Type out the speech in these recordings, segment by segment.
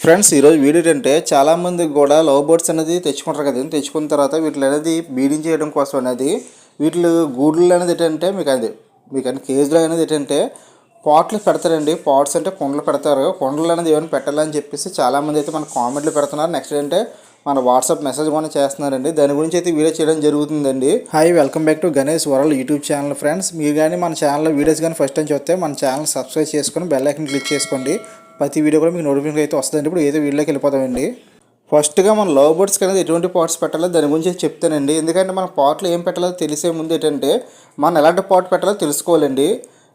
Friends ఈరోజు video ఏంటంటే చాలామంది కూడా లవ్ బర్డ్స్ అనేది తెచ్చుకుంటారు కదా తెచ్చుకున్న తర్వాత వీటిని అనేది బీడింగ్ చేయడం కోసం అనేది వీటిలో గూడులు అనేది ఏంటంటే మీకు అది మీకు అంటే కేజీలో అనేది ఏంటంటే పాట్లు పెడతారండి. పాట్స్ అంటే కుండలు పెడతారు. కుండలు అనేది ఏమైనా పెట్టాలని చెప్పేసి చాలామంది అయితే మన కామెంట్లు పెడుతున్నారు. నెక్స్ట్ ఏంటంటే మన వాట్సాప్ మెసేజ్ కూడా చేస్తున్నారండి. దాని గురించి అయితే వీడియో చేయడం జరుగుతుందండి. Hi welcome back to Ganesh World YouTube channel friends. మీరు కానీ మన ఛానల్లో వీడియోస్ కానీ ఫస్ట్ టైం చూస్తే మన ఛానల్ సబ్స్క్రైబ్ చేసుకొని బెల్ ఐకన్ క్లిక్ చేసుకోండి. ప్రతి వీడియో కూడా మీకు నోటిఫికేషన్ అయితే వస్తుందండి. ఇప్పుడు ఏదో వీడియోకి వెళ్ళిపోతామండి. ఫస్ట్గా మన లవ్ బర్డ్స్కి అనేది ఎటువంటి పాట్స్ పెట్టాలో దాని గురించి చెప్తానండి. ఎందుకంటే మన పాటలు ఏం పెట్టాలో తెలిసే ముందు ఏంటంటే మనం ఎలాంటి పాట్ పెట్టాలో తెలుసుకోవాలండి.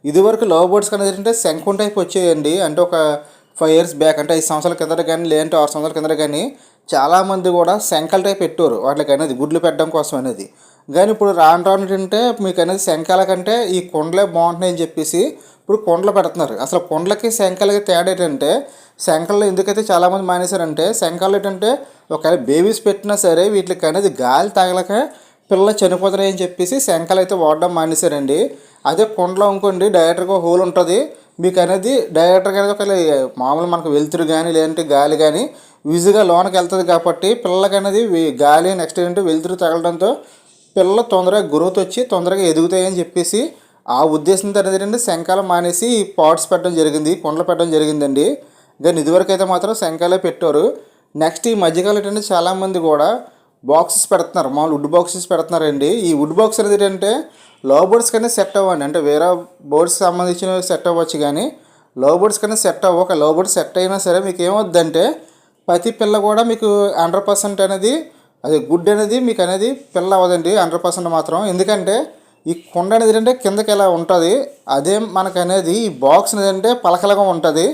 ఇదివరకు లవ్ బర్డ్స్ అనేది ఏంటంటే శంకుం టైప్ వచ్చేయండి. అంటే ఒక ఫైవ్ ఇయర్స్ బ్యాక్ అంటే ఐదు సంవత్సరాల కిందట కానీ లేదంటే ఆరు సంవత్సరాల కిందట కానీ చాలామంది కూడా శంకల టైప్ పెట్టారు. వాటికి అనేది గుడ్లు పెట్టడం కోసం అనేది. కానీ ఇప్పుడు రాను రాను ఏంటంటే మీకు అనేది శంఖాల కంటే ఈ కొండలే బాగుంటున్నాయని చెప్పేసి ఇప్పుడు కొండలు పెడుతున్నారు. అసలు కొండలకి శంఖాలకి తేడా ఏంటంటే శంఖల్లో ఎందుకైతే చాలామంది మానేశారంటే శంఖాలు ఏంటంటే ఒకవేళ బేబీస్ పెట్టినా సరే వీటికి అనేది గాలి తగలక పిల్లలు చనిపోతున్నాయని చెప్పేసి శంఖాలు అయితే వాడడం మానేశారండి. అదే కొండలో అనుకోండి డైరెక్టర్గా హోల్ ఉంటుంది. మీకు అనేది డైరెక్టర్గా అనేది ఒకవేళ మామూలు మనకు వెలుతురు కానీ లేదంటే గాలి కానీ ఈజీగా లోనకి వెళ్తుంది కాబట్టి పిల్లలకి అనేది గాలి నెక్స్ట్ ఏంటంటే వెలుతురు తగలడంతో పిల్లలు తొందరగా గ్రోత్ వచ్చి తొందరగా ఎదుగుతాయని చెప్పేసి ఆ ఉద్దేశంతో అనేది ఏంటంటే శంఖాలు మానేసి పాట్స్ పెట్టడం జరిగింది కొండలు పెట్టడం జరిగిందండి. కానీ ఇదివరకు అయితే మాత్రం శంఖాలే పెట్టారు. నెక్స్ట్ ఈ మధ్యకాలం ఏంటంటే చాలామంది కూడా బాక్సెస్ పెడుతున్నారు. మామూలు వుడ్ బాక్సెస్ పెడుతున్నారండి. ఈ వుడ్ బాక్స్ అనేది ఏంటంటే లో బోర్డ్స్ కన్నా సెట్ అవ్వండి. అంటే వేరే బోర్డ్స్ సంబంధించిన సెట్ అవ్వచ్చు కానీ లో బోర్డ్స్ కన్నా సెట్ అవ్వ ఒక లో బోర్డ్ సెట్ అయినా సరే మీకు ఏమవుద్దంటే ప్రతి పిల్ల కూడా మీకు హండ్రెడ్ పర్సెంట్ అనేది అది గుడ్ అనేది మీకు అనేది పిల్ల అవ్వదండి హండ్రెడ్ పర్సెంట్ మాత్రం. ఎందుకంటే ఈ కుండ అనేది ఏంటంటే కిందకి ఎలా ఉంటుంది అదే మనకు అనేది ఈ బాక్స్ అనేది అంటే పలకలుగా ఉంటుంది.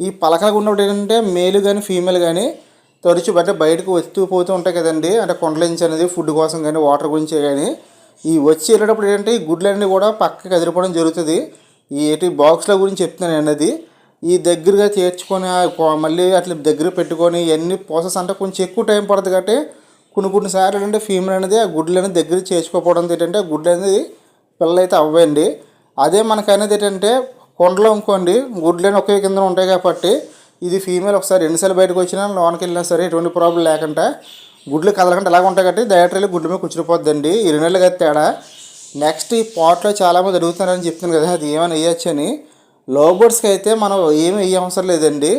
ఈ పలకలుగా ఉన్నప్పుడు ఏంటంటే మేలు కానీ ఫీమేల్ కానీ తరచు అంటే బయటకు వస్తూ పోతూ ఉంటాయి కదండి. అంటే కొండల నుంచి అనేది ఫుడ్ కోసం కానీ వాటర్ గురించి కానీ ఈ వచ్చి వెళ్ళేటప్పుడు ఏంటంటే ఈ గుడ్లన్నీ కూడా పక్కకి కదిలిపోవడం జరుగుతుంది. ఈ ఏటి బాక్స్ల గురించి చెప్తున్నాను అనేది ఈ దగ్గరగా చేర్చుకొని మళ్ళీ అట్లా దగ్గర పెట్టుకొని ఇవన్నీ ప్రాసెస్ అంటే కొంచెం ఎక్కువ టైం పడుతుంది కాబట్టి కొన్ని కొన్ని సార్లు ఏంటంటే ఫీమేల్ అనేది ఆ గుడ్లు అనేది దగ్గర చేసుకోకపోవడం ఏంటంటే ఆ గుడ్లు అనేది పిల్లలు అయితే అవ్వండి. అదే మనకనేది ఏంటంటే కొండలో అనుకోండి గుడ్లు ఒకే కింద ఉంటాయి కాబట్టి ఇది ఫీమేల్ ఒకసారి ఎన్నిసార్లు బయటకు వచ్చినా లోనికి వెళ్ళినా సరే ఎటువంటి ప్రాబ్లం లేకుండా గుడ్లు కదలకుండా ఎలాగ ఉంటాయి కాబట్టి డైరెక్ట్ వెళ్ళి గుడ్ల మీద కూర్చునిపోద్దండి ఈ రెండు నెలలు కదా తేడా. నెక్స్ట్ ఈ పాట్లో చాలామంది అడుగుతున్నారని చెప్తున్నాను కదా అది ఏమైనా వేయచ్చు అని లో బర్డ్స్కి అయితే మనం ఏమి వేయ అవసరం లేదండి.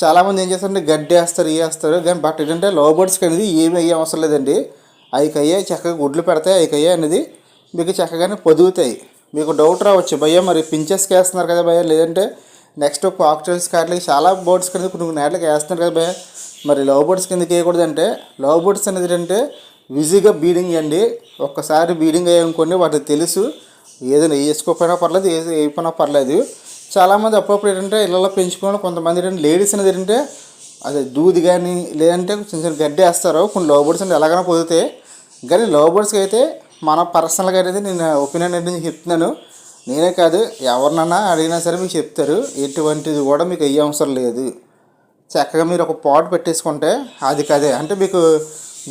చాలామంది ఏం చేస్తారంటే గడ్డి వేస్తారు ఇవి వేస్తారు. కానీ బట్ ఏంటంటే లో బర్డ్స్కి అనేది ఏమి అయ్యే అవసరం లేదండి. అవి కయ్యే చక్కగా గుడ్లు పెడతాయి అవి కయ్యే అనేది మీకు చక్కగానే పొదుగుతాయి. మీకు డౌట్ రావచ్చు. భయ్య మరి పించెస్కి వేస్తున్నారు కదా భయ్య? లేదంటే నెక్స్ట్ కాక్టైల్స్ కార్లకి చాలా బర్డ్స్ కింద కొన్ని నేట్లకి వేస్తున్నారు కదా భయ్య? మరి లవ్ బర్డ్స్ కిందకి వేయకూడదంటే లవ్ బర్డ్స్ అనేది ఏంటంటే విజీగా బీడింగ్ అండి ఒక్కసారి బీడింగ్ అయ్యామనుకోండి వాటికి తెలుసు. ఏదైనా వేసుకోకపోయినా పర్లేదు ఏ వేయకపోయినా పర్లేదు. చాలామంది అప్పుడప్పుడు ఏంటంటే ఇళ్ళలో పెంచుకోవడం కొంతమంది ఏంటంటే లేడీస్ అనేది ఏంటంటే అదే దూది కానీ లేదంటే చిన్న చిన్న గడ్డి వేస్తారు. కొన్ని లవ్ బర్డ్స్ అంటే ఎలాగైనా పొదితే కానీ లవ్ బర్డ్స్కి అయితే మన పర్సనల్గా అనేది నేను ఒపీనియన్ అనేది నేను చెప్తున్నాను. నేనే కాదు ఎవరినన్నా అడిగినా సరే మీకు చెప్తారు. ఎటువంటిది కూడా మీకు అయ్యే అవసరం లేదు. చక్కగా మీరు ఒక పాట్ పెట్టేసుకుంటే అది కదే. అంటే మీకు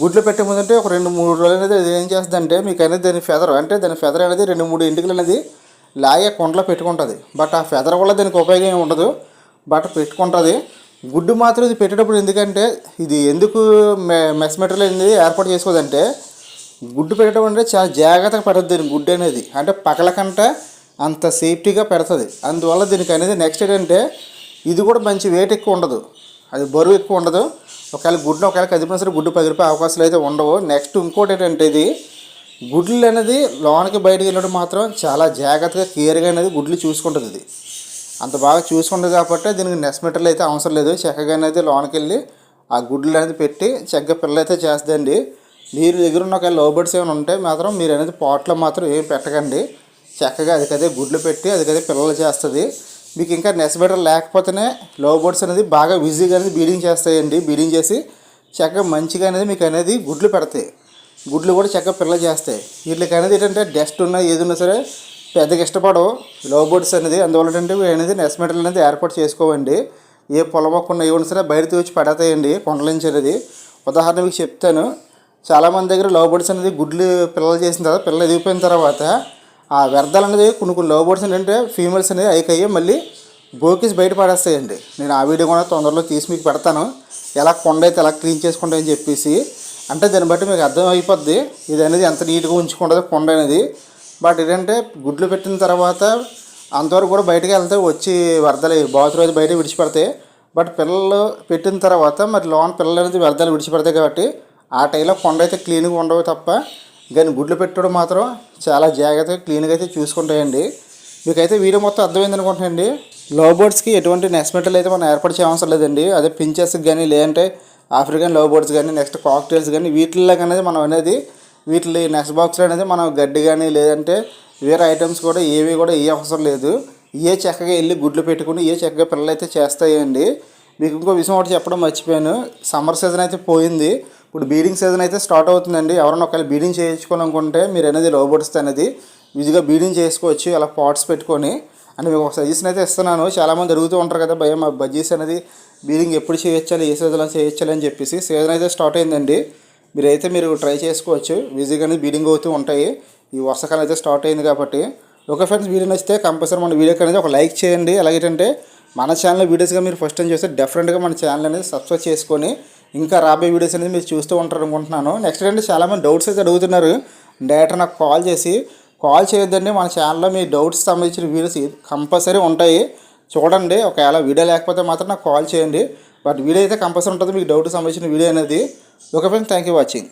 గుడ్లు పెట్టే ముందంటే ఒక రెండు మూడు రోజులు అనేది అది ఏం చేస్తుందంటే మీకు అనేది దాని ఫెదర్ అంటే దాని ఫెదర్ అనేది రెండు మూడు ఇంటికలు అనేది లాగే కుండలో పెట్టుకుంటుంది. బట్ ఆ ఫెదర్ వల్ల దానికి ఉపయోగం ఏమి ఉండదు. బట్ పెట్టుకుంటుంది. గుడ్డు మాత్రం ఇది పెట్టేటప్పుడు ఎందుకంటే ఇది ఎందుకు మె మెస్ మెటీరియల్ అనేది ఏర్పాటు చేసుకోదంటే గుడ్డు పెట్టడం అంటే చాలా జాగ్రత్తగా పెడుతుంది దీని గుడ్డు అనేది. అంటే పగలకంట అంత సేఫ్టీగా పెడుతుంది. అందువల్ల దీనికి అనేది నెక్స్ట్ ఏంటంటే ఇది కూడా మంచి వెయిట్ ఎక్కువ ఉండదు. అది బరువు ఎక్కువ ఉండదు. ఒకవేళ గుడ్డు ఒకవేళ కదిపినా సరే గుడ్డు పగిలిపోయే అవకాశాలు అయితే ఉండవు. నెక్స్ట్ ఇంకోటి ఏంటంటే ఇది గుడ్లు అనేది లోనికి బయటకు వెళ్ళడం మాత్రం చాలా జాగ్రత్తగా కేర్గా అనేది గుడ్లు చూసుకుంటుంది ఇది. అంత బాగా చూసుకుంటుంది కాబట్టి దీనికి నెస్ మెటీరియల్ అయితే అవసరం లేదు. చక్కగా అనేది లోనికి వెళ్ళి ఆ గుడ్లు అనేది పెట్టి చక్కగా పిల్లలు అయితే చేస్తుందండి మీరు దగ్గర ఉన్న ఒక లో బర్డ్స్ ఏమైనా ఉంటే మాత్రం మీరు అనేది పాట్లో మాత్రం ఏం పెట్టకండి. చక్కగా అదికదే గుడ్లు పెట్టి అదికదే పిల్లలు చేస్తుంది. మీకు ఇంకా నెస్ మెటీరియల్ లేకపోతేనే లో బర్డ్స్ అనేది బాగా బిజీగా అనేది బీడింగ్ చేస్తాయండి. బీడింగ్ చేసి చక్కగా మంచిగా అనేది మీకు అనేది గుడ్లు పెడతాయి. గుడ్లు కూడా చక్కగా పిల్లలు చేస్తాయి. వీటికి అనేది ఏంటంటే డస్ట్ ఉన్నా ఏది ఉన్నా సరే పెద్దగా ఇష్టపడవు. లో బర్డ్స్ అనేది అందువల్ల ఏంటంటే అనేది నెస్ అనేది ఏర్పాటు చేసుకోవండి. ఏ పొల మొక్క ఉన్న సరే బయట వచ్చి పడతాయండి కొండల నుంచి అనేది. ఉదాహరణ మీకు చెప్తాను. చాలామంది దగ్గర లవ్ బర్డ్స్ అనేది గుడ్లు పిల్లలు చేసిన తర్వాత పిల్లలు ఎదిగిపోయిన తర్వాత ఆ వ్యర్థాలు అనేది కొన్ని కొన్ని లవ్ బర్డ్స్ ఏంటంటే ఫీమేల్స్ అనేది ఐకయ్యి మళ్ళీ బోకిస్ బయట పడేస్తాయండి. నేను ఆ వీడియో కూడా తొందరలో తీసి మీకు పెడతాను. ఎలా కొండ అయితే ఎలా క్లీన్ చేసుకుంటాయని చెప్పేసి. అంటే దాన్ని బట్టి మీకు అర్థం అయిపోద్ది ఇది అనేది ఎంత నీట్గా ఉంచుకుంటుందో కొండ అనేది. బట్ ఏంటంటే గుడ్లు పెట్టిన తర్వాత అంతవరకు కూడా బయటకు వెళ్తే వచ్చి వరదలు బాతులు అయితే బయట విడిచిపెడతాయి. బట్ పిల్లలు పెట్టిన తర్వాత మరి లోన్ పిల్లలు అనేది వ్యర్థాలు విడిచిపెడతాయి కాబట్టి ఆ టైంలో కొండ అయితే క్లీన్గా ఉండవు తప్ప. కానీ గుడ్లు పెట్టడం మాత్రం చాలా జాగ్రత్తగా క్లీన్గా అయితే చూసుకుంటాయండి. మీకైతే వీడియో మొత్తం అర్థమైంది అనుకుంటున్నాండి లో బర్డ్స్కి ఎటువంటి నెస్మెటల్ అయితే మనం ఏర్పాటు చేయవసరం లేదండి. అదే పించెస్కి కానీ లేదంటే ఆఫ్రికన్లో బర్డ్స్ కానీ నెక్స్ట్ కాక్టైల్స్ కానీ వీటిల్లో అనేది మనం అనేది వీటి నెక్స్ట్ బాక్స్లో అనేది మనం గడ్డి కానీ లేదంటే వేరే ఐటమ్స్ కూడా ఏవి కూడా ఏ అవసరం లేదు. ఏ చక్కగా వెళ్ళి గుడ్లు పెట్టుకుని ఏ చక్కగా పిల్లలు అయితే చేస్తాయండి. మీకు ఇంకో విషయం ఒకటి చెప్పడం మర్చిపోయాను. సమ్మర్ సీజన్ అయితే పోయింది. ఇప్పుడు బీడింగ్ సీజన్ అయితే స్టార్ట్ అవుతుందండి. ఎవరైనా ఒకవేళ బీడింగ్ చేయించుకోవాలనుకుంటే మీరు అనేది లోబోట్స్ అనేది ఈజీగా బీడింగ్ చేసుకోవచ్చు. అలా పాట్స్ పెట్టుకొని అని మీకు ఒక సజెషన్ అయితే ఇస్తున్నాను. చాలామంది అడుగుతూ ఉంటారు కదా భయం మా బజ్జీస్ అనేది బీడింగ్ ఎప్పుడు చేయొచ్చాలి ఏ సీజన్లో చేయొచ్చాలి అని చెప్పేసి సీజన్ అయితే స్టార్ట్ అయిందండి. మీరైతే మీరు ట్రై చేసుకోవచ్చు. బిజీగా అనేది బీడింగ్ అవుతూ ఉంటాయి. ఈ వర్షాకాలం అయితే స్టార్ట్ అయింది కాబట్టి. ఒక ఫ్రెండ్స్ వీడియో నచ్చితే కంపల్సరీ మన వీడియోకి అనేది ఒక లైక్ చేయండి. అలాగేంటంటే మన ఛానల్ వీడియోస్గా మీరు ఫస్ట్ టైం చూస్తే డెఫినెట్గా మన ఛానల్ అనేది సబ్స్క్రైబ్ చేసుకొని ఇంకా రాబోయే వీడియోస్ అనేది మీరు చూస్తూ ఉంటారు అనుకుంటున్నాను. నెక్స్ట్ ఏంటంటే చాలామంది డౌట్స్ అయితే అడుగుతున్నారు. డైరెక్ట్ నాకు కాల్ చేసి కాల్ చేయొద్దండి మన ఛానల్లో మీ డౌట్స్ సంబంధించిన వీడియోస్ కంపల్సరీ ఉంటాయి. చూడండి ఒకవేళ వీడియో లేకపోతే మాత్రం నాకు కాల్ చేయండి. బట్ వీడియో అయితే కంపల్సరీ ఉంటుంది మీకు డౌట్ సంబంధించిన వీడియో అనేది. Okay friends thank you watching.